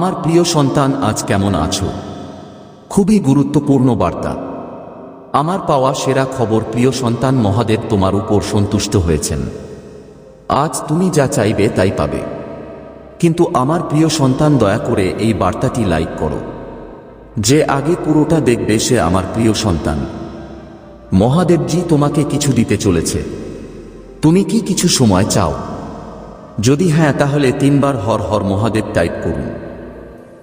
আমার প্রিয় সন্তান, আজ কেমন আছো? খুবই গুরুত্বপূর্ণ বার্তা। আমার পাওয়া সেরা খবর, প্রিয় সন্তান মহাদেব, তোমার উপর সন্তুষ্ট হয়েছেন। আজ তুমি যা চাইবে, তাই পাবে। কিন্তু আমার প্রিয় সন্তান, দয়া করে এই বার্তাটি লাইক করো। যে আগে পুরোটা দেখবে, সে আমার প্রিয় সন্তান। মহাদেবজি তোমাকে কিছু দিতে চলেছে। তুমি কি কিছু সময় চাও? যদি হ্যাঁ তাহলে তিনবার হর হর মহাদেব টাইপ করুন।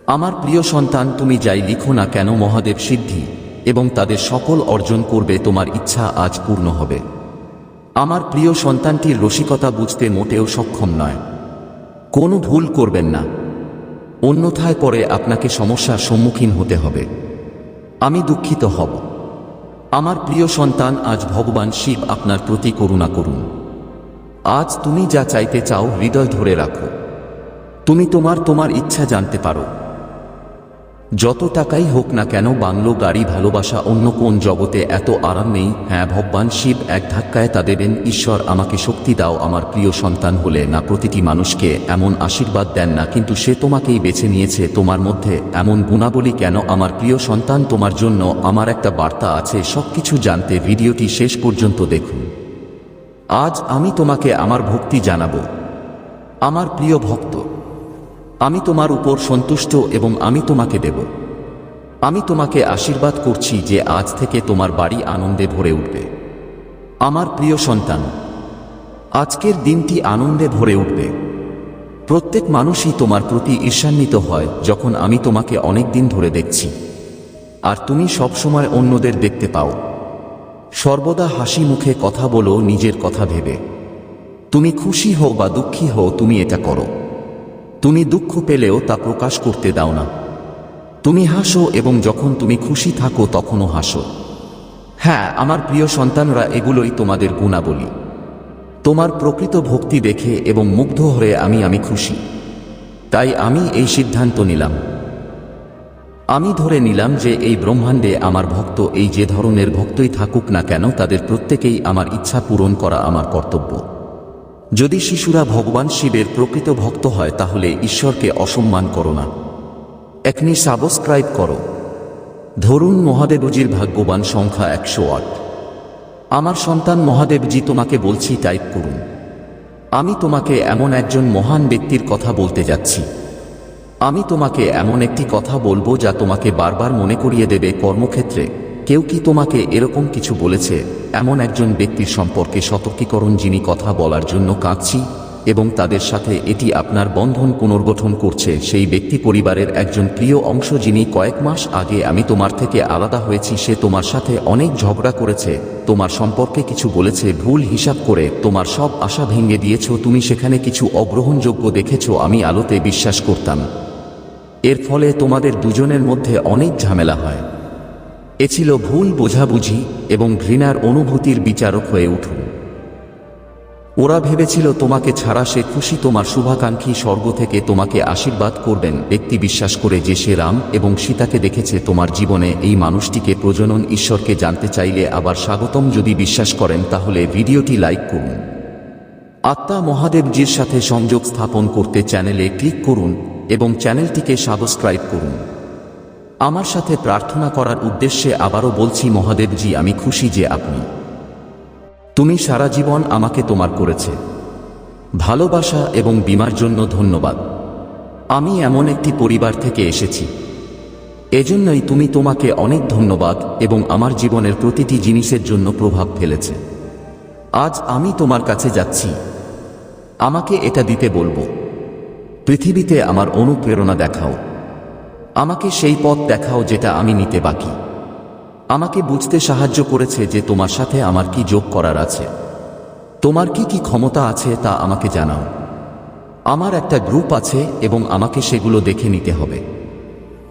আমার প্রিয় সন্তান, তুমি যাই লিখো না কেন মহাদেব সিদ্ধি, এবং তাদের সকল অর্জন করবে তোমার ইচ্ছা আজ পূর্ণ হবে। আমার প্রিয় সন্তানটির রসিকতা বুঝতে মোটেও সক্ষম নয়। কোনো ভুল করবেন না। অন্যথায় পরে আপনাকে সমস্যার সম্মুখীন হতে হবে। আমি দুঃখিত হব। আমার প্রিয় সন্তান, আজ ভগবান শিব আপনার প্রতি করুণা করুন। আজ তুমি যা চাইতে চাও হৃদয় ধরে রাখো। তুমি তোমার তোমার ইচ্ছা জানতে পারো। যত টাকাই হোক না কেন বাংলো গাড়ি ভালোবাসা অন্য কোন জগতে এত আরাম নেই। হ্যাঁ ভগবান শিব এক ধাক্কায় তা দেবেন। ঈশ্বর আমাকে শক্তি দাও, আমার প্রিয় সন্তান হলে। না প্রতিটি মানুষকে এমন আশীর্বাদ দেন না, কিন্তু সে তোমাকেই বেছে নিয়েছে। তোমার মধ্যে এমন গুণাবলী কেন? আমার প্রিয় সন্তান, তোমার জন্য আমার একটা বার্তা আছে। সবকিছু জানতে ভিডিওটি শেষ পর্যন্ত দেখুন। আজ আমি তোমাকে আমার ভক্তি জানাব। আমার প্রিয় ভক্ত আমি তোমার উপর সন্তুষ্ট এবং আমি তোমাকে দেব। আমি তোমাকে আশীর্বাদ করছি যে আজ থেকে তোমার বাড়ি আনন্দে ভরে উঠবে। আমার প্রিয় সন্তান, আজকের দিনটি আনন্দে ভরে উঠবে। প্রত্যেক মানুষই তোমার প্রতি ঈর্ষান্বিত হয় যখন আমি তোমাকে অনেক দিন ধরে দেখছি। আর তুমি সবসময় অন্যদের দেখতে পাও। সর্বদা হাসি মুখে কথা বলো, নিজের কথা ভেবে। তুমি খুশি হও বা দুঃখী হও, তুমি এটা করো। তুমি দুঃখ পেলেও তা প্রকাশ করতে দাও না। তুমি হাসো এবং যখন তুমি খুশি থাকো তখনও হাসো। হ্যাঁ আমার প্রিয় সন্তানরা এগুলোই তোমাদের গুণাবলী। তোমার প্রকৃত ভক্তি দেখে এবং মুগ্ধ হয়ে আমি আমি খুশি। তাই আমি এই সিদ্ধান্ত নিলাম। আমি ধরে নিলাম যে এই ব্রহ্মাণ্ডে আমার ভক্ত এই যে ধরনের ভক্তই থাকুক না কেন, তাদের প্রত্যেকেই আমার ইচ্ছা পূরণ করা আমার কর্তব্য। যদি শিশুরা ভগবান শিবের প্রকৃত ভক্ত হয়, তাহলে ঈশ্বরকে অসম্মান করো না। একনি সাবস্ক্রাইব করো। ধরুন মহাদেবজির ভাগ্যবান সংখ্যা একশো আট। আমার সন্তান মহাদেবজি তোমাকে বলছি, টাইপ করুন। আমি তোমাকে এমন একজন মহান ব্যক্তির কথা বলতে যাচ্ছি। আমি তোমাকে এমন একটি কথা বলব, যা তোমাকে বারবার মনে করিয়ে দেবে কর্মক্ষেত্রে। কেউ কি তোমাকে এরকম কিছু বলেছে? এমন একজন ব্যক্তির সম্পর্কে সতর্কীকরণ যিনি কথা বলার জন্য কাঁদছি, এবং তাদের সাথে এটি আপনার বন্ধন পুনর্গঠন করছে। সেই ব্যক্তি পরিবারের একজন প্রিয় অংশ যিনি কয়েক মাস আগে আমি তোমার থেকে আলাদা হয়েছি, সে তোমার সাথে অনেক ঝগড়া করেছে। তোমার সম্পর্কে কিছু বলেছে, ভুল হিসাব করে। তোমার সব আশা ভেঙে দিয়েছ, তুমি সেখানে কিছু অগ্রহণযোগ্য দেখেছ, আমি আলোতে বিশ্বাস করতাম। এর ফলে তোমাদের দুজনের মধ্যে অনেক ঝামেলা হয়। এ ছিল ভুল বোঝাবুঝি এবং ঘৃণার অনুভূতির বিচারক হয়ে উঠুন। ওরা ভেবেছিল তোমাকে ছাড়া সে খুশি তোমার শুভাকাঙ্ক্ষী স্বর্গ থেকে তোমাকে আশীর্বাদ করবেন। ব্যক্তি বিশ্বাস করে যে সে রাম এবং সীতাকে দেখেছে তোমার জীবনে এই মানুষটিকে প্রজনন ঈশ্বরকে জানতে চাইলে আবার স্বাগতম যদি বিশ্বাস করেন তাহলে ভিডিওটি লাইক করুন। আত্মা মহাদেবজির সাথে সংযোগ স্থাপন করতে চ্যানেলে ক্লিক করুন এবং চ্যানেলটিকে সাবস্ক্রাইব করুন। আমার সাথে প্রার্থনা করার উদ্দেশ্যে আবারও বলছি, মহাদেবজি, আমি খুশি যে আপনি। তুমি সারা জীবন আমাকে তোমার করেছে। ভালোবাসা এবং বিমার জন্য ধন্যবাদ। আমি এমন একটি পরিবার থেকে এসেছি। এজন্যই তুমি তোমাকে অনেক ধন্যবাদ এবং আমার জীবনের প্রতিটি জিনিসের জন্য প্রভাব ফেলেছে। আজ আমি তোমার কাছে যাচ্ছি। আমাকে এটা দিতে বলব। পৃথিবীতে আমার অনুপ্রেরণা দেখাও। আমাকে সেই পথ দেখাও যেটা আমি নিতে বাকি। আমাকে বুঝতে সাহায্য করেছে যে তোমার সাথে আমার কি যোগ করার আছে। তোমার কি কি ক্ষমতা আছে তা আমাকে জানাও। আমার একটা গ্রুপ আছে এবং আমাকে সেগুলো দেখে নিতে হবে।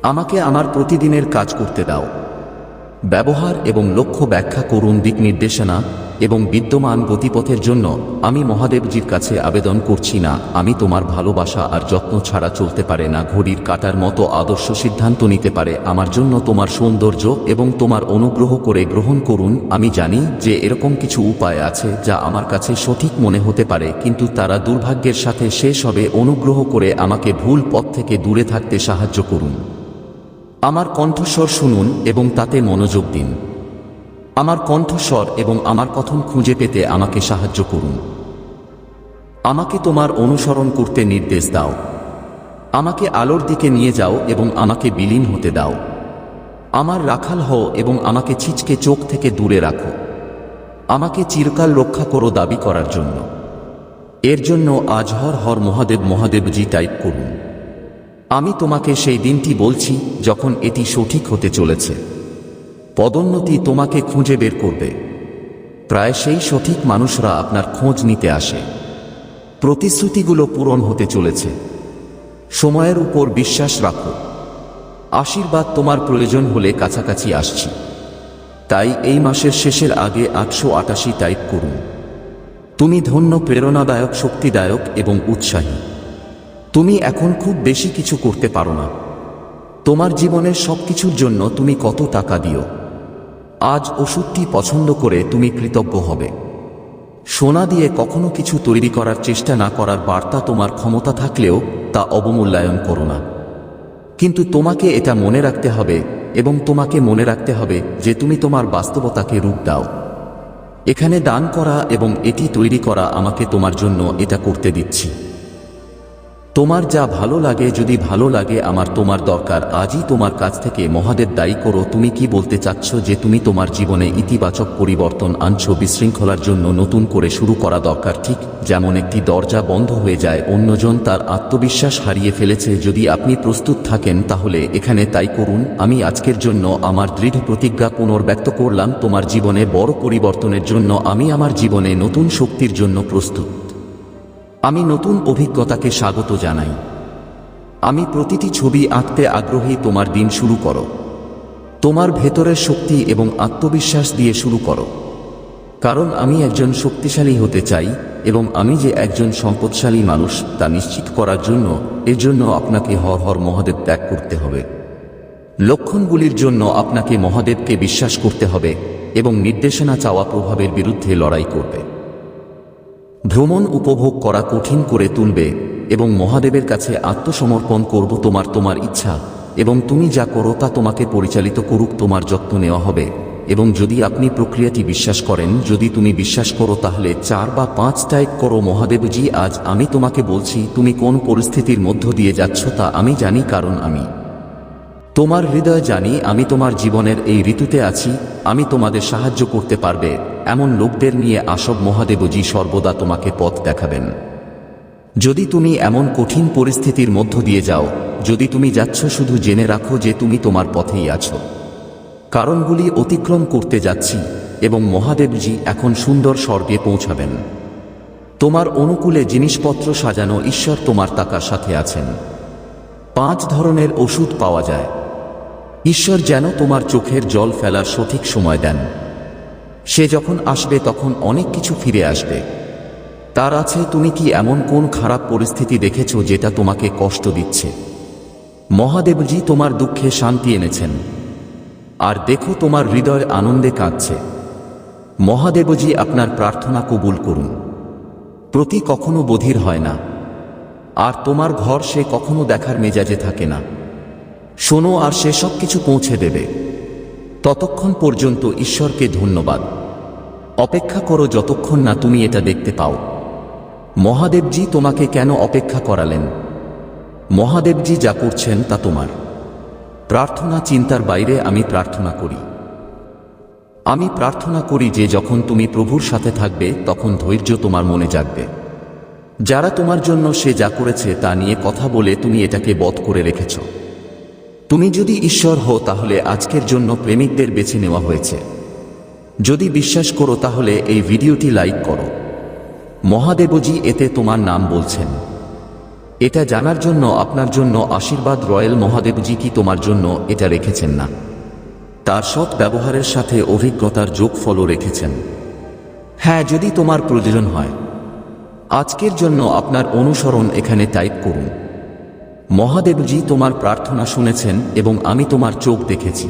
আমাকে আমার প্রতিদিনের কাজ করতে দাও। ব্যবহার এবং লক্ষ্য ব্যাখ্যা করুন দিক নির্দেশনা এবং বিদ্যমান গতিপথের জন্য আমি মহাদেবজির কাছে আবেদন করছি না। আমি তোমার ভালোবাসা আর যত্ন ছাড়া চলতে পারে না। ঘড়ির কাটার মতো আদর্শ সিদ্ধান্ত নিতে পারে। আমার জন্য তোমার সৌন্দর্য এবং তোমার অনুগ্রহ করে গ্রহণ করুন। আমি জানি যে এরকম কিছু উপায় আছে যা আমার কাছে সঠিক মনে হতে পারে, কিন্তু তারা দুর্ভাগ্যের সাথে শেষ হবে। অনুগ্রহ করে আমাকে ভুল পথ থেকে দূরে থাকতে সাহায্য করুন। আমার কণ্ঠস্বর শুনুন এবং তাতে মনোযোগ দিন। আমার কণ্ঠস্বর এবং আমার কথন খুঁজে পেতে আমাকে সাহায্য করুন। আমাকে তোমার অনুসরণ করতে নির্দেশ দাও। আমাকে আলোর দিকে নিয়ে যাও এবং আমাকে বিলীন হতে দাও। আমার রাখাল হও এবং আমাকে ছিচকে চোখ থেকে দূরে রাখো। আমাকে চিরকাল রক্ষা করো দাবি করার জন্য। এর জন্য আজ হর হর মহাদেব মহাদেবজি টাইপ করুন। আমি তোমাকে সেই দিনটি বলছি যখন এটি সঠিক হতে চলেছে। পদোন্নতি তোমাকে খুঁজে বের করবে। প্রায় সেই সঠিক মানুষরা আপনার খোঁজ নিতে আসে। প্রতিশ্রুতিগুলো পূরণ হতে চলেছে। সময়ের উপর বিশ্বাস রাখো। আশীর্বাদ তোমার প্রয়োজন হলে কাছাকাছি আসছি। তাই এই মাসের শেষের আগে আটশো আটাশি টাইপ করুন। তুমি ধন্য, প্রেরণাদায়ক, শক্তিদায়ক এবং উৎসাহী। তুমি এখন খুব বেশি কিছু করতে পারো না। তোমার জীবনের সব কিছুর জন্য তুমি কত টাকা দিও। আজ ওষুধটি পছন্দ করে তুমি কৃতজ্ঞ হবে। সোনা দিয়ে কখনো কিছু তৈরি করার চেষ্টা না করার বার্তা তোমার ক্ষমতা থাকলেও তা অবমূল্যায়ন করো না। কিন্তু তোমাকে এটা মনে রাখতে হবে এবং তোমাকে মনে রাখতে হবে যে তুমি তোমার বাস্তবতাকে রূপ দাও। এখানে দান করা এবং এটি তৈরি করা আমাকে তোমার জন্য এটা করতে দিচ্ছি। তোমার যা ভালো লাগে, যদি ভালো লাগে আমার তোমার দরকার। আজই তোমার কাছ থেকে মহাদের দায়ী করো। তুমি কি বলতে চাচ্ছ যে তুমি তোমার জীবনে ইতিবাচক পরিবর্তন আনছো, বিশৃঙ্খলার জন্য নতুন করে শুরু করা দরকার? ঠিক যেমন একটি দরজা বন্ধ হয়ে যায়, অন্যজন তার আত্মবিশ্বাস হারিয়ে ফেলেছে। যদি আপনি প্রস্তুত থাকেন, তাহলে এখানে তাই করুন, আমি আজকের জন্য আমার দৃঢ় প্রতিজ্ঞা পুনর্ব্যক্ত করলাম। তোমার জীবনে বড় পরিবর্তনের জন্য আমি আমার জীবনে নতুন শক্তির জন্য প্রস্তুত। আমি নতুন অভিজ্ঞতাকে স্বাগত জানাই। আমি প্রতিটি ছবি আঁকতে আগ্রহী তোমার দিন শুরু করো। তোমার ভেতরের শক্তি এবং আত্মবিশ্বাস দিয়ে শুরু করো। কারণ আমি একজন শক্তিশালী হতে চাই এবং আমি যে একজন সম্পদশালী মানুষ তা নিশ্চিত করার জন্য এর জন্য আপনাকে হর হর মহাদেব ত্যাগ করতে হবে। লক্ষণগুলির জন্য আপনাকে মহাদেবকে বিশ্বাস করতে হবে এবং নির্দেশনা চাওয়া প্রভাবের বিরুদ্ধে লড়াই করবে। ভ্রমণ উপভোগ করা কঠিন করে তুলবে এবং মহাদেবের কাছে আত্মসমর্পণ করব তোমার তোমার ইচ্ছা এবং তুমি যা করো তা তোমাকে পরিচালিত করুক তোমার যত্ন নেওয়া হবে। এবং যদি আপনি প্রক্রিয়াটি বিশ্বাস করেন, যদি তুমি বিশ্বাস করো, তাহলে চার বা পাঁচ টাইপ করো মহাদেবজি আজ আমি তোমাকে বলছি, তুমি কোন পরিস্থিতির মধ্য দিয়ে যাচ্ছ তা আমি জানি, কারণ আমি তোমার হৃদয় জানি আমি তোমার জীবনের এই ঋতুতে আছি, আমি তোমাদের সাহায্য করতে পারবে, এমন লোকদের নিয়ে আসব মহাদেবজি সর্বদা তোমাকে পথ দেখাবেন। যদি তুমি এমন কঠিন পরিস্থিতির মধ্য দিয়ে যাও, যদি তুমি যাচ্ছ শুধু জেনে রাখো যে তুমি তোমার পথেই আছো। কারণগুলি অতিক্রম করতে যাচ্ছি, এবং মহাদেবজি এখন সুন্দর স্বর্গে পৌঁছাবেন। তোমার অনুকূলে জিনিসপত্র সাজানো ঈশ্বর তোমার টাকার সাথে আছেন। পাঁচ ধরনের ওষুধ পাওয়া যায় ঈশ্বর যেন তোমার চোখের জল ফেলার সঠিক সময় দেন। সে যখন আসবে, তখন অনেক কিছু ফিরে আসবে। তার আছে, তুমি কি এমন কোন খারাপ পরিস্থিতি দেখেছ যেটা তোমাকে কষ্ট দিচ্ছে? মহাদেবজি তোমার দুঃখে শান্তি এনেছেন। আর দেখো, তোমার হৃদয় আনন্দে কাঁদছে। মহাদেবজি আপনার প্রার্থনা কবুল করুন। প্রতি কখনো বধির হয় না। আর তোমার ঘর সে কখনো দেখার মেজাজে থাকে না। শোনো আর সে সব কিছু পৌঁছে দেবে। ততক্ষণ পর্যন্ত ঈশ্বরকে ধন্যবাদ। অপেক্ষা করো যতক্ষণ না তুমি এটা দেখতে পাও। মহাদেবজি তোমাকে কেন অপেক্ষা করালেন? মহাদেবজি যা করছেন তা তোমার। প্রার্থনা চিন্তার বাইরে আমি প্রার্থনা করি। আমি প্রার্থনা করি যে যখন তুমি প্রভুর সাথে থাকবে, তখন ধৈর্য তোমার মনে জাগবে। যারা তোমার জন্য সে যা করেছে তা নিয়ে কথা বলে তুমি এটাকে বধ করে রেখেছ। তুমি যদি ঈশ্বর হও, তাহলে আজকের জন্য প্রেমিকদের বেছে নেওয়া হয়েছে। যদি বিশ্বাস করো, তাহলে এই ভিডিওটি লাইক করো। মহাদেবজি এতে তোমার নাম বলছেন। এটা জানার জন্য, আপনার জন্য আশীর্বাদ রয়্যাল মহাদেবজি কি তোমার জন্য এটা রেখেছেন না। তার সৎ ব্যবহারের সাথে অভিজ্ঞতার যোগফলও রেখেছেন। হ্যাঁ যদি তোমার প্রয়োজন হয়। আজকের জন্য আপনার অনুসরণ এখানে টাইপ করুন। মহাদেবজি তোমার প্রার্থনা শুনেছেন এবং আমি তোমার চোখ দেখেছি।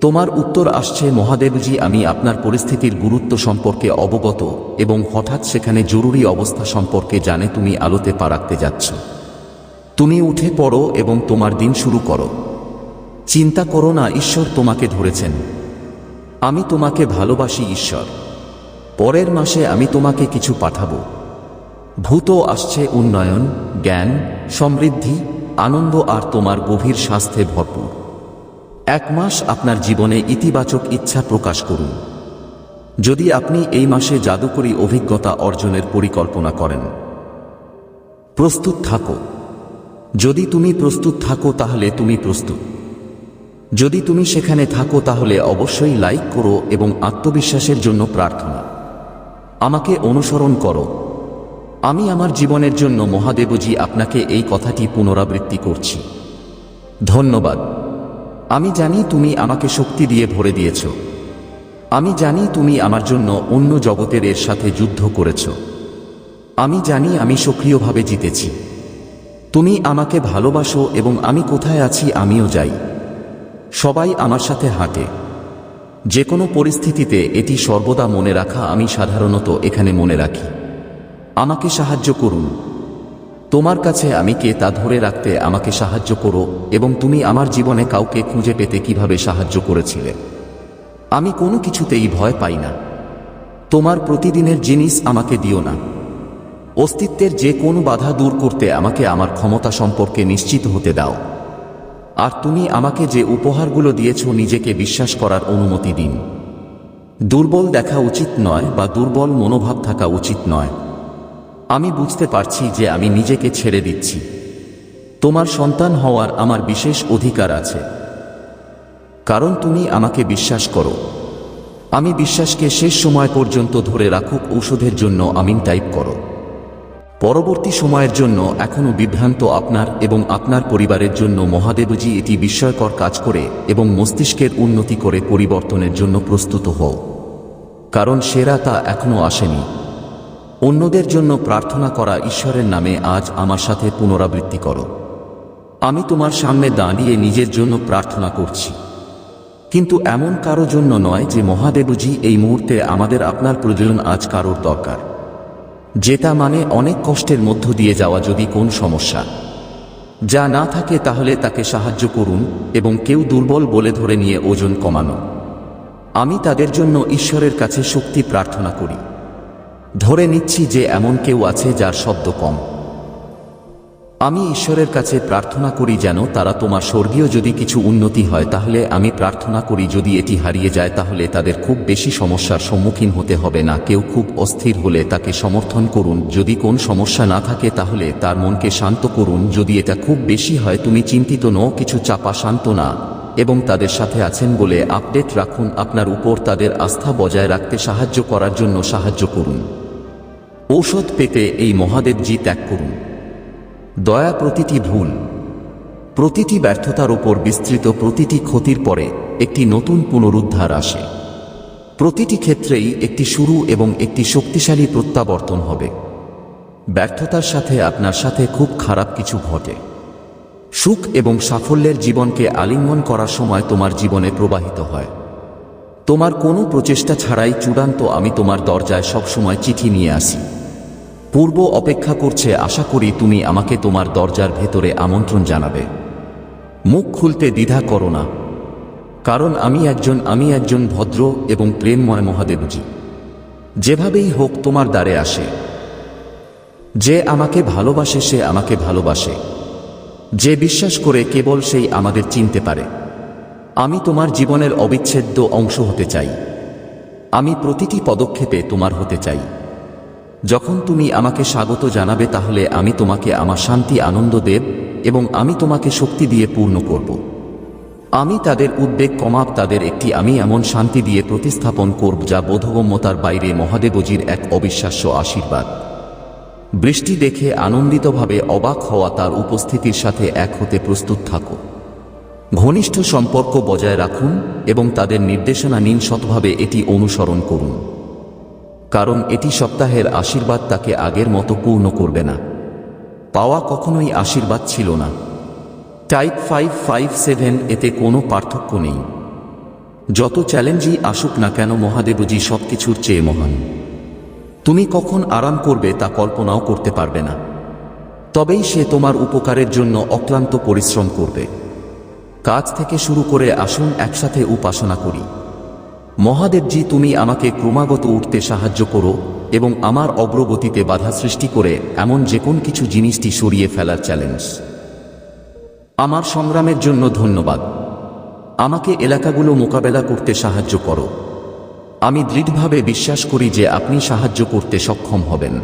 তোমার উত্তর আসছে, মহাদেবজি, আমি আপনার পরিস্থিতির গুরুত্ব সম্পর্কে অবগত এবং হঠাৎ সেখানে জরুরি অবস্থা সম্পর্কে জানে তুমি আলোতে পা রাখতে যাচ্ছ। তুমি উঠে পড়ো এবং তোমার দিন শুরু করো। চিন্তা করো না, ঈশ্বর তোমাকে ধরেছেন। আমি তোমাকে ভালোবাসি, ঈশ্বর। পরের মাসে আমি তোমাকে কিছু পাঠাবো। ভূত আসছে উন্নয়ন, জ্ঞান, সমৃদ্ধি, আনন্দ আর তোমার গভীর স্বাস্থ্যে ভরপুর। এক মাস আপনার জীবনে ইতিবাচক ইচ্ছা প্রকাশ করুন। যদি আপনি এই মাসে জাদুকরী অভিজ্ঞতা অর্জনের পরিকল্পনা করেন। প্রস্তুত থাকো। যদি তুমি প্রস্তুত থাকো, তাহলে তুমি প্রস্তুত। যদি তুমি সেখানে থাকো, তাহলে অবশ্যই লাইক করো এবং আত্মবিশ্বাসের জন্য প্রার্থনা। আমাকে অনুসরণ করো। আমি আমার জীবনের জন্য মহাদেবজি আপনাকে এই কথাটি পুনরাবৃত্তি করছি। ধন্যবাদ। আমি জানি তুমি আমাকে শক্তি দিয়ে ভরে দিয়েছ। আমি জানি তুমি আমার জন্য অন্য জগতের এর সাথে যুদ্ধ করেছ। আমি জানি আমি সক্রিয়ভাবে জিতেছি। তুমি আমাকে ভালোবাসো এবং আমি কোথায় আছি আমিও যাই। সবাই আমার সাথে হাঁটে। যে কোনো পরিস্থিতিতে এটি সর্বদা মনে রাখা আমি সাধারণত এখানে মনে রাখি। আমাকে সাহায্য করুন। তোমার কাছে আমি কে তা ধরে রাখতে আমাকে সাহায্য করো এবং তুমি আমার জীবনে কাউকে খুঁজে পেতে কীভাবে সাহায্য করেছিলে। আমি কোনো কিছুতেই ভয় পাই না। তোমার প্রতিদিনের জিনিস আমাকে দিও না। অস্তিত্বের যে কোনো বাধা দূর করতে আমাকে আমার ক্ষমতা সম্পর্কে নিশ্চিত হতে দাও। আর তুমি আমাকে যে উপহারগুলো দিয়েছ নিজেকে বিশ্বাস করার অনুমতি দিন। দুর্বল দেখা উচিত নয় বা দুর্বল মনোভাব থাকা উচিত নয়। আমি বুঝতে পারছি যে আমি নিজেকে ছেড়ে দিচ্ছি। তোমার সন্তান হওয়ার আমার বিশেষ অধিকার আছে। কারণ তুমি আমাকে বিশ্বাস করো। আমি বিশ্বাসকে শেষ সময় পর্যন্ত ধরে রাখুক ঔষধের জন্য আমিন টাইপ করো। পরবর্তী সময়ের জন্য এখনও বিভ্রান্ত আপনার এবং আপনার পরিবারের জন্য মহাদেবজি এটি বিস্ময়কর কাজ করে এবং মস্তিষ্কের উন্নতি করে পরিবর্তনের জন্য প্রস্তুত হও। কারণ সেরা তা এখনও আসেনি। অন্যদের জন্য প্রার্থনা করা ঈশ্বরের নামে আজ আমার সাথে পুনরাবৃত্তি করো। আমি তোমার সামনে দাঁড়িয়ে নিজের জন্য প্রার্থনা করছি। কিন্তু এমন কারও জন্য নয় যে মহাদেবজি এই মুহূর্তে আমাদের আপনার প্রয়োজন আজ কারোর দরকার। যেটা মানে অনেক কষ্টের মধ্য দিয়ে যাওয়া যদি কোন সমস্যা। যা না থাকে তাহলে তাকে সাহায্য করুন এবং কেউ দুর্বল বলে ধরে নিয়ে ওজন কমানো। আমি তাদের জন্য ঈশ্বরের কাছে শক্তি প্রার্থনা করি। ধরে নিচ্ছি যে এমন কেউ আছে যার শব্দ কম। আমি ঈশ্বরের কাছে প্রার্থনা করি যেন তারা তোমার স্বর্গীয় যদি কিছু উন্নতি হয়, তাহলে আমি প্রার্থনা করি যদি এটি হারিয়ে যায়, তাহলে তাদের খুব বেশি সমস্যার সম্মুখীন হতে হবে না। কেউ খুব অস্থির হলে তাকে সমর্থন করুন। যদি কোন সমস্যা না থাকে, তাহলে তার মনকে শান্ত করুন। যদি এটা খুব বেশি হয়, তুমি চিন্তিত নও, কিছু চাপা শান্ত না। এবং তাদের সাথে আছেন বলে আপডেট রাখুন। আপনার উপর তাদের আস্থা বজায় রাখতে সাহায্য করার জন্য সাহায্য করুন। ঔষধ পেতে এই মহাদেবজি ত্যাগ করুন। দয়া প্রতিটি ভুল, প্রতিটি ব্যর্থতার ওপর বিস্তৃত প্রতিটি ক্ষতির পরে একটি নতুন পুনরুদ্ধার আসে। প্রতিটি ক্ষেত্রেই একটি শুরু এবং একটি শক্তিশালী প্রত্যাবর্তন হবে। ব্যর্থতার সাথে আপনার সাথে খুব খারাপ কিছু ঘটে। সুখ এবং সাফল্যের জীবনকে আলিঙ্গন করার সময় তোমার জীবনে প্রবাহিত হয়। তোমার কোনো প্রচেষ্টা ছাড়াই চূড়ান্ত আমি তোমার দরজায় সবসময় চিঠি নিয়ে আসি। পূর্ব অপেক্ষা করছে, আশা করি তুমি আমাকে তোমার দরজার ভেতরে আমন্ত্রণ জানাবে। মুখ খুলতে দ্বিধা করো না, কারণ আমি একজন আমি একজন ভদ্র এবং প্রেমময় মহাদেবজি। যেভাবেই হোক তোমার দ্বারে আসে। যে আমাকে ভালোবাসে, সে আমাকে ভালোবাসে। যে বিশ্বাস করে কেবল সেই আমাদের চিনতে পারে। আমি তোমার জীবনের অবিচ্ছেদ্য অংশ হতে চাই। আমি প্রতিটি পদক্ষেপে তোমার হতে চাই। যখন তুমি আমাকে স্বাগত জানাবে, তাহলে আমি তোমাকে আমার শান্তি, আনন্দ দেব এবং আমি তোমাকে শক্তি দিয়ে পূর্ণ করব। আমি তাদের উদ্বেগ কমাব, তাদের একটি আমি এমন শান্তি দিয়ে প্রতিস্থাপন করব, যা বোধগম্যতার বাইরে মহাদেবজির এক অবিশ্বাস্য আশীর্বাদ। বৃষ্টি দেখে আনন্দিতভাবে অবাক হওয়া তার উপস্থিতির সাথে এক হতে প্রস্তুত থাকো। ঘনিষ্ঠ সম্পর্ক বজায় রাখুন এবং তাদের নির্দেশনা নিন সৎভাবে এটি অনুসরণ করুন। কারণ এটি সপ্তাহের আশীর্বাদ তাকে আগের মতো পূর্ণ করবে না। পাওয়া কখনোই আশীর্বাদ ছিল না। টাইপ ফাইভ ফাইভ সেভেন এতে কোনো পার্থক্য নেই। যত চ্যালেঞ্জই আসুক না কেন মহাদেবজি সব কিছুর চেয়ে মহান। তুমি কখন আরাম করবে তা কল্পনাও করতে পারবে না। তবেই সে তোমার উপকারের জন্য অক্লান্ত পরিশ্রম করবে। কাজ থেকে শুরু করে আসুন একসাথে উপাসনা করি। মহাদেবজি, তুমি আমাকে ক্রমাগত উঠতে সাহায্য করো এবং আমার অগ্রগতিতে বাধা সৃষ্টি করে এমন যে কোন কিছু জিনিসটি সরিয়ে ফেলার চ্যালেঞ্জ আমার সংগ্রামের জন্য ধন্যবাদ। আমাকে এলাকাগুলো মোকাবেলা করতে সাহায্য করো। আমি দৃঢ়ভাবে বিশ্বাস করি যে আপনি সাহায্য করতে সক্ষম হবেন।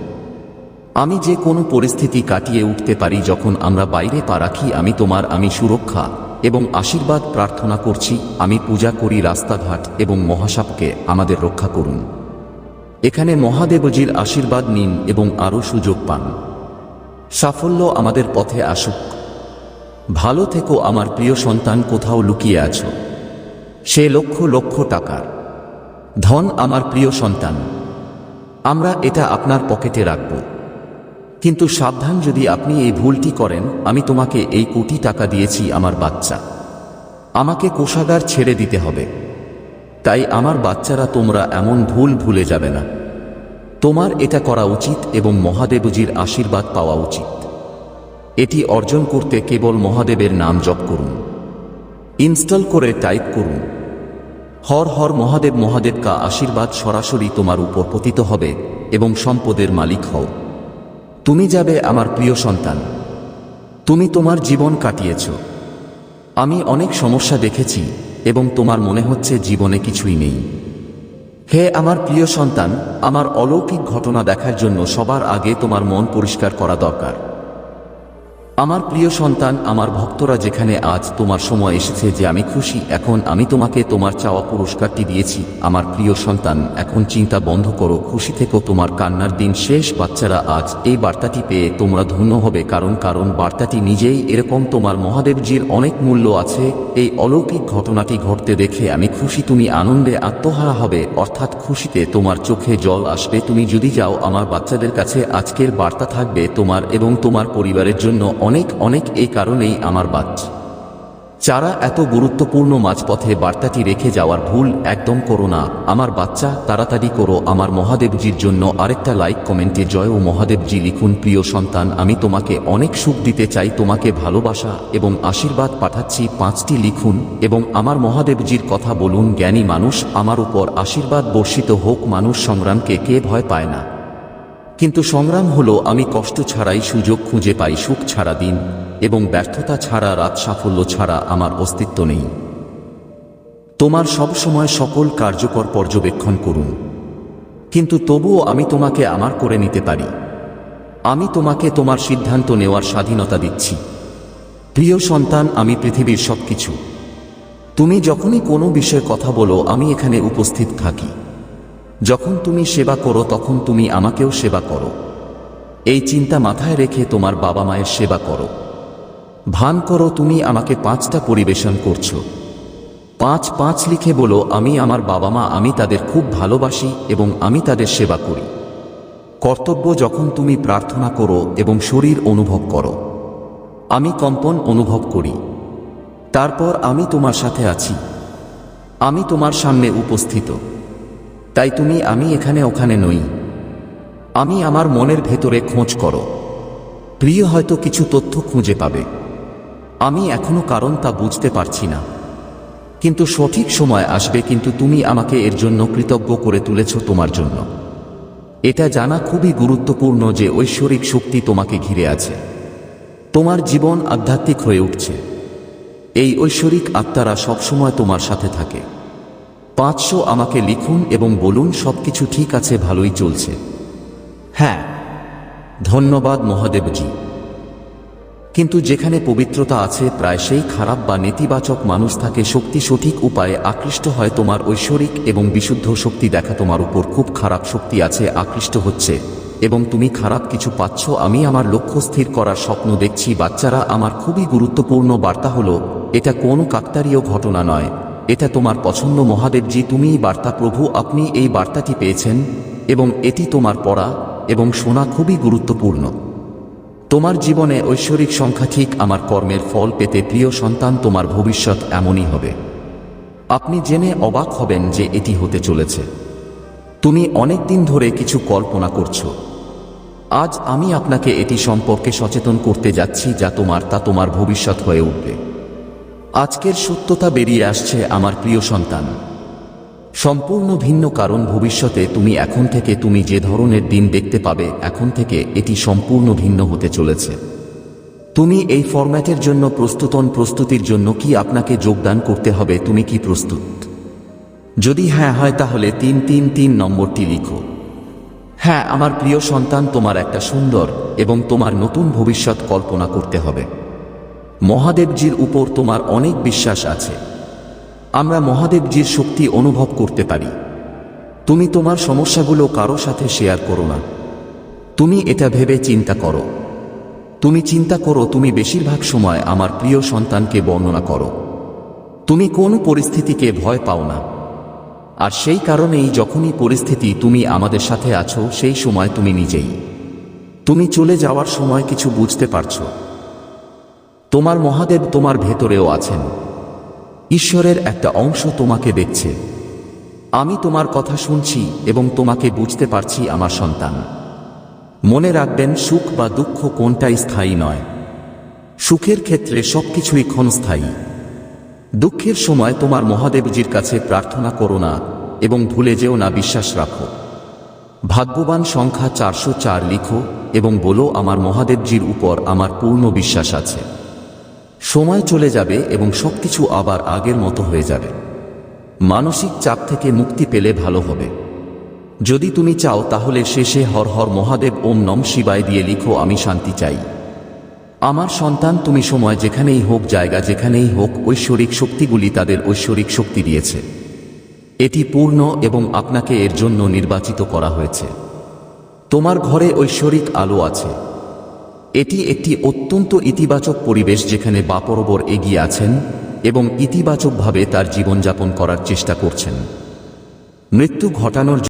আমি যে কোনো পরিস্থিতি কাটিয়ে উঠতে পারি যখন আমরা বাইরে পা রাখি, আমি তোমার, আমি সুরক্ষা। এবং আশীর্বাদ প্রার্থনা করছি, আমি পূজা করি রাস্তাঘাট এবং মহাসাপকে আমাদের রক্ষা করুন। এখানে মহাদেবজির আশীর্বাদ নিন এবং আরও সুযোগ পান। সাফল্য আমাদের পথে আসুক। ভালো থেকো আমার প্রিয় সন্তান, কোথাও লুকিয়ে আছো। সে লক্ষ লক্ষ টাকার ধন আমার প্রিয় সন্তান। আমরা এটা আপনার পকেটে রাখব। কিন্তু সাবধান যদি আপনি এই ভুলটি করেন, আমি তোমাকে এই কোটি টাকা দিয়েছি আমার বাচ্চা। আমাকে কোষাগার ছেড়ে দিতে হবে। তাই আমার বাচ্চারা তোমরা এমন ভুল ভুলে যাবে না। তোমার এটা করা উচিত এবং মহাদেবজির আশীর্বাদ পাওয়া উচিত। এটি অর্জন করতে কেবল মহাদেবের নাম জপ করুন। ইনস্টল করে টাইপ করুন। হর হর মহাদেব মহাদেব কা আশীর্বাদ সরাসরি তোমার উপর পতিত হবে এবং সম্পদের মালিক হও। তুমি যাবে আমার প্রিয় সন্তান। তুমি তোমার জীবন কাটিয়েছ। আমি অনেক সমস্যা দেখেছি এবং তোমার মনে হচ্ছে জীবনে কিছুই নেই। হে আমার প্রিয় সন্তান, আমার অলৌকিক ঘটনা দেখার জন্য সবার আগে তোমার মন পরিষ্কার করা দরকার। আমার প্রিয় সন্তান, আমার ভক্তরা যেখানে আজ তোমার সময় এসেছে যে আমি খুশি, এখন আমি তোমাকে তোমার চাওয়া পুরস্কারটি দিয়েছি। আমার প্রিয় সন্তান, এখন চিন্তা বন্ধ করো, খুশি থেকো, তোমার কান্নার দিন শেষ, বাচ্চারা আজ এই বার্তাটি পেয়ে তোমরা ধন্য হবে, কারণ কারণ বার্তাটি নিজেই এরকম তোমার মহাদেবজির অনেক মূল্য আছে। এই অলৌকিক ঘটনাটি ঘটতে দেখে আমি খুশি, তুমি আনন্দে আত্মহারা হবে, অর্থাৎ খুশিতে তোমার চোখে জল আসবে। তুমি যদি যাও, আমার বাচ্চাদের কাছে আজকের বার্তা থাকবে তোমার এবং তোমার পরিবারের জন্য অনেক অনেক এই কারণেই আমার বাচ্চা। যারা এত গুরুত্বপূর্ণ মাঝপথে বার্তাটি রেখে যাওয়ার ভুল একদম করো না। আমার বাচ্চা, তাড়াতাড়ি করো। আমার মহাদেবজির জন্য আরেকটা লাইক, কমেন্টে জয় ও মহাদেবজি লিখুন, প্রিয় সন্তান, আমি তোমাকে অনেক সুখ দিতে চাই, তোমাকে ভালোবাসা এবং আশীর্বাদ পাঠাচ্ছি। পাঁচটি লিখুন এবং আমার মহাদেবজির কথা বলুন। জ্ঞানী মানুষ, আমার উপর আশীর্বাদ বর্ষিত হোক। মানুষ সংগ্রামকে কে ভয় পায় না? কিন্তু সংগ্রাম হলো আমি কষ্ট ছাড়াই সুযোগ খুঁজে পাই, সুখ ছাড়া দিন, এবং ব্যর্থতা ছাড়া রাত সাফল্য ছাড়া আমার অস্তিত্ব নেই। তোমার সব সময় সকল কার্যকর পর্যবেক্ষণ করুন। কিন্তু তবুও আমি তোমাকে আমার করে নিতে পারি। আমি তোমাকে তোমার সিদ্ধান্ত নেওয়ার স্বাধীনতা দিচ্ছি। প্রিয় সন্তান, আমি পৃথিবীর সব কিছু তুমি যখনই কোনো বিষয়ে কথা বলো, আমি এখানে উপস্থিত থাকি। যখন তুমি সেবা করো, তখন তুমি আমাকেও সেবা করো। এই চিন্তা মাথায় রেখে তোমার বাবা মায়ের সেবা করো। ভান করো, তুমি আমাকে পাঁচটা পরিবেশন করছ। পাঁচ পাঁচ লিখে বলো, আমি আমার বাবা মা, আমি তাদের খুব ভালোবাসি এবং আমি তাদের সেবা করি। কর্তব্য যখন তুমি প্রার্থনা করো এবং শরীর অনুভব করো। আমি কম্পন অনুভব করি। তারপর আমি তোমার সাথে আছি। আমি তোমার সামনে উপস্থিত। তাই তুমি আমি এখানে ওখানে নই। আমি আমার মনের ভেতরে খোঁজ করো। প্রিয় হয়তো কিছু তথ্য খুঁজে পাবে। আমি এখনও কারণ তা বুঝতে পারছি না। কিন্তু সঠিক সময় আসবে কিন্তু তুমি আমাকে এর জন্য কৃতজ্ঞ করে তুলেছ তোমার জন্য। এটা জানা খুবই গুরুত্বপূর্ণ যে ঐশ্বরিক শক্তি তোমাকে ঘিরে আছে। তোমার জীবন আধ্যাত্মিক হয়ে উঠছে। এই ঐশ্বরিক আত্মারা সবসময় তোমার সাথে থাকে। পাঁচশো আমাকে লিখুন এবং বলুন সবকিছু ঠিক আছে, ভালোই চলছে। হ্যাঁ ধন্যবাদ মহাদেবজি। কিন্তু যেখানে পবিত্রতা আছে, প্রায় সেই খারাপ বা নেতিবাচক মানুষ থাকে, শক্তি সঠিক উপায়ে আকৃষ্ট হয় তোমার ঐশ্বরিক এবং বিশুদ্ধ শক্তি দেখা তোমার উপর। খুব খারাপ শক্তি আছে, আকৃষ্ট হচ্ছে। এবং তুমি খারাপ কিছু পাচ্ছ, আমি আমার লক্ষ্য স্থির করার স্বপ্ন দেখছি। বাচ্চারা, আমার খুবই গুরুত্বপূর্ণ বার্তা হলো, এটা কোনো কাকতারীয় ঘটনা নয়। এটা তোমার পছন্দ মহাদেবজি তুমিই বার্তা প্রভু, আপনি এই বার্তাটি পেয়েছেন, এবং এটি তোমার পড়া এবং শোনা খুবই গুরুত্বপূর্ণ। তোমার জীবনে ঐশ্বরিক সংখ্যা ঠিক আমার কর্মের ফল পেতে প্রিয় সন্তান, তোমার ভবিষ্যৎ এমনই হবে। আপনি জেনে অবাক হবেন যে এটি হতে চলেছে। তুমি অনেক দিন ধরে কিছু কল্পনা করছ। আজ আমি আপনাকে এটি সম্পর্কে সচেতন করতে যাচ্ছি, যা তোমার, তা তোমার ভবিষ্যৎ হয়ে উঠবে। আজকের সত্যতা বেরিয়ে আসছে আমার প্রিয় সন্তান। সম্পূর্ণ ভিন্ন কারণ ভবিষ্যতে তুমি এখন থেকে তুমি যে ধরনের দিন দেখতে পাবে, এখন থেকে এটি সম্পূর্ণ ভিন্ন হতে চলেছে। তুমি এই ফরম্যাটের জন্য প্রস্তুতন প্রস্তুতির জন্য কি আপনাকে যোগদান করতে হবে, তুমি কি প্রস্তুত? যদি হ্যাঁ হয় তাহলে তিন তিন তিন নম্বরটি লিখো। হ্যাঁ আমার প্রিয় সন্তান, তোমার একটা সুন্দর এবং তোমার নতুন ভবিষ্যৎ কল্পনা করতে হবে। মহাদেবজির উপর তোমার অনেক বিশ্বাস আছে। আমরা মহাদেবজির শক্তি অনুভব করতে পারি। তুমি তোমার সমস্যাগুলো কারও সাথে শেয়ার করো না। তুমি এটা ভেবে চিন্তা করো। তুমি চিন্তা করো তুমি বেশিরভাগ সময় আমার প্রিয় সন্তানকে বর্ণনা করো। তুমি কোন পরিস্থিতিকে ভয় পাও না। আর সেই কারণেই যখনই পরিস্থিতি তুমি আমাদের সাথে আছো, সেই সময় তুমি নিজেই। তুমি চলে যাওয়ার সময় কিছু বুঝতে পারছ। তোমার মহাদেব তোমার ভেতরেও আছেন। ঈশ্বরের একটা অংশ তোমাকে দেখছে। আমি তোমার কথা শুনছি এবং তোমাকে বুঝতে পারছি আমার সন্তান। মনে রাখবেন, সুখ বা দুঃখ কোনটাই স্থায়ী নয়। সুখের ক্ষেত্রে সবকিছুই ক্ষণস্থায়ী। দুঃখের সময় তোমার মহাদেবজির কাছে প্রার্থনা করো না এবং ভুলে যেও না, বিশ্বাস রাখো। ভাগ্যবান সংখ্যা চারশো চার লিখো এবং বলো, আমার মহাদেবজির উপর আমার পূর্ণ বিশ্বাস আছে। সময় চলে যাবে এবং সবকিছু আবার আগের মতো হয়ে যাবে। মানসিক চাপ থেকে মুক্তি পেলে ভালো হবে। যদি তুমি চাও তাহলে শেষে হর হর মহাদেব ওম নম শিবায় দিয়ে লিখো, আমি শান্তি চাই। আমার সন্তান, তুমি সময় যেখানেই হোক, জায়গা যেখানেই হোক, ঐশ্বরিক শক্তিগুলি তাদের ঐশ্বরিক শক্তি দিয়েছে। এটি পূর্ণ এবং আপনাকে এর জন্য নির্বাচিত করা হয়েছে। তোমার ঘরে ঐশ্বরিক আলো আছে। এটি একটি অত্যন্ত ইতিবাচক পরিবেশ যেখানে বাপরবর এগিয়ে আছেন এবং ইতিবাচকভাবে তার জীবনযাপন করার চেষ্টা করছেন। মৃত্যু ঘটানোর